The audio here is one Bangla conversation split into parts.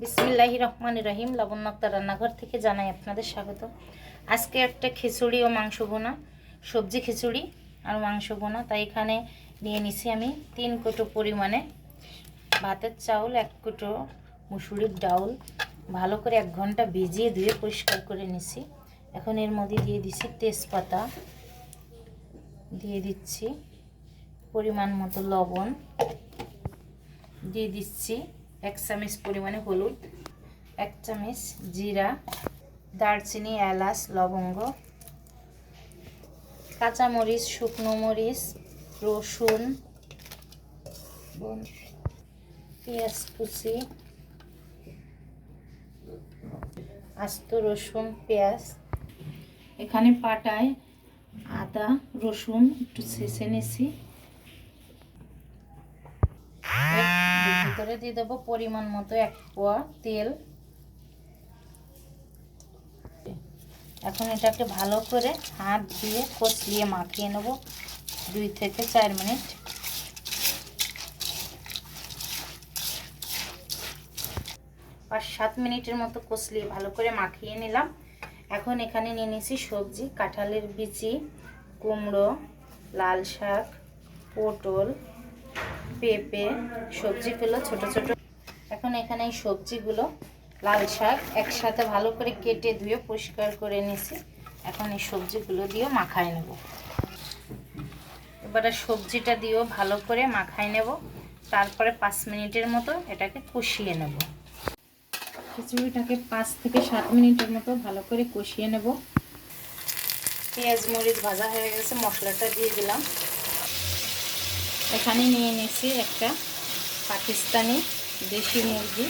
বিসমিল্লাহি রহমান রহিম লাবণ্যক্তা রান্নাঘর থেকে জানাই আপনাদের স্বাগত। আজকে একটা খিচুড়ি ও মাংস বোনা সবজি খিচুড়ি আর মাংস বোনা তাই এখানে নিয়ে নিছি আমি তিন কোটো পরিমাণে ভাতের চাউল, এক কোটো মুসুরির ডাউল। ভালো করে এক ঘণ্টা ভিজিয়ে ধুয়ে পরিষ্কার করে নিছি। এখন এর মধ্যে দিয়ে দিছি তেজপাতা, দিয়ে দিচ্ছি পরিমাণ মতো লবণ, দিয়ে দিচ্ছি এক চামচ পরিমাণে হলুদ, এক চামচ জিরা, দারচিনি, এলাচ, লবঙ্গ, কাঁচামরিচ, শুকনো মরিচ, রসুন, পেঁয়াজ কুচি, আস্ত রসুন, পেঁয়াজ। এখানে পাটায় আদা, রসুন একটু ছেঁচে নিছি এর ভিতরে দিয়ে দেবো পরিমাণ মতো এক পোয়া তেল। এখন এটাকে ভালো করে হাত দিয়ে কচলিয়ে মাখিয়ে নেব দুই থেকে চার মিনিট। পাঁচ সাত মিনিটের মতো কচলিয়ে ভালো করে মাখিয়ে নিলাম। এখন এখানে নিয়ে নিয়েছি সবজি, কাঁঠালের বিচি, কুমড়ো, লাল শাক, পটল পেঁপে, সবজিগুলো ছোট ছোট। এখন এখানে এই সবজিগুলো লাল শাক একসাথে ভালো করে কেটে ধুয়ে পরিষ্কার করে নিছি এখন এই সবজিগুলো দিয়েও মাখায় নেব। এবারে সবজিটা দিয়েও ভালো করে মাখায় নেব। তারপরে পাঁচ মিনিটের মতো এটাকে কষিয়ে নেব। খিচুড়িটাকে পাঁচ থেকে সাত মিনিটের মতো ভালো করে কষিয়ে নেব। পেঁয়াজ মরিচ ভাজা হয়ে গেছে, মশলাটা দিয়ে দিলাম। এখানে নিয়ে নিয়েছি একটা পাকিস্তানি দেশি মুরগি।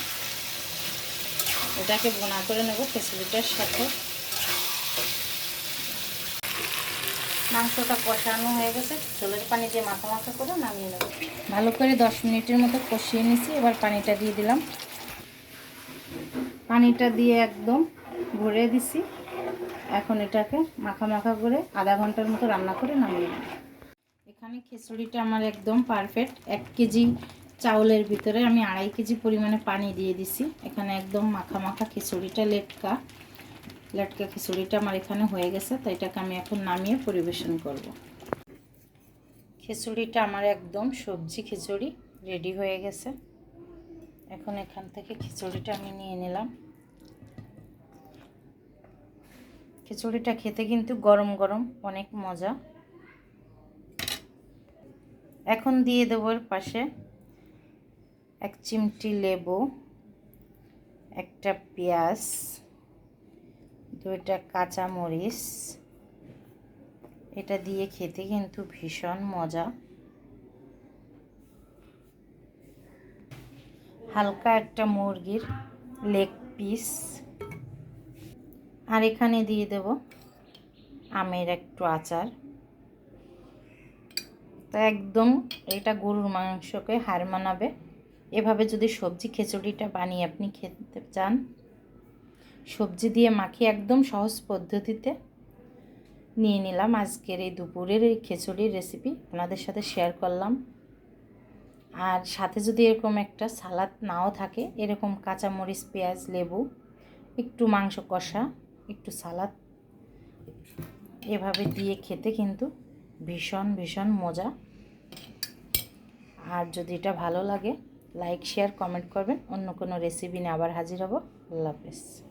এটাকে বোনা করে নেব খিচুড়িটার সাথে। মাংসটা কষানো হয়ে গেছে। ঝোলের পানি দিয়ে মাখা মাখা করে নামিয়ে নেব। ভালো করে দশ মিনিটের মতো কষিয়ে নিয়েছি। এবার পানিটা দিয়ে দিলাম। পানিটা দিয়ে একদম ভরে দিছি। এখন এটাকে মাখা মাখা করে আধা ঘণ্টার মতো রান্না করে নামিয়ে নেব। এখানে খিচুড়িটা আমার একদম পারফেক্ট এক কেজি চাউলের ভিতরে আমি আড়াই কেজি পরিমাণে পানি দিয়ে দিছি। এখানে একদম মাখা মাখা খিচুড়িটা লেটকা। লেটকা খিচুড়িটা আমার এখানে হয়ে গেছে তাই এটাকে আমি এখন নামিয়ে পরিবেশন করব। খিচুড়িটা আমার একদম সবজি খিচুড়ি রেডি হয়ে গেছে। এখন এখান থেকে খিচুড়িটা আমি নিয়ে নিলাম। খিচুড়িটা খেতে কিন্তু গরম গরম, অনেক মজা। এখন দিয়ে দেবো পাশে এক চিমটি লেবু, একটা পেঁয়াজ, দুইটা কাঁচা মরিচ এটা দিয়ে খেতে কিন্তু ভীষণ মজা। হালকা একটা মুরগির লেগ পিস। আর এখানে দিয়ে দেব আমের একটু আচার। তা একদম এটা গরুর মাংসকে হার মানাবে। এভাবে যদি সবজি খিচুড়িটা বানিয়ে আপনি খেতে চান, সবজি দিয়ে মাখিয়ে একদম সহজ পদ্ধতিতে নিয়ে নিলাম। আজকের এই দুপুরের এই খিচুড়ির রেসিপি আপনাদের সাথে শেয়ার করলাম। আর সাথে যদি এরকম একটা সালাদ নাও থাকে, এরকম কাঁচামরিচ, পেঁয়াজ, লেবু, একটু মাংস কষা, একটু সালাদ, এভাবে দিয়ে খেতে কিন্তু ভীষণ ভীষণ মজা। আর যদি এটা ভালো লাগে লাইক শেয়ার কমেন্ট করবেন। অন্য কোনো রেসিপি নিয়ে আবার হাজির হব। আল্লাহ হাফেজ।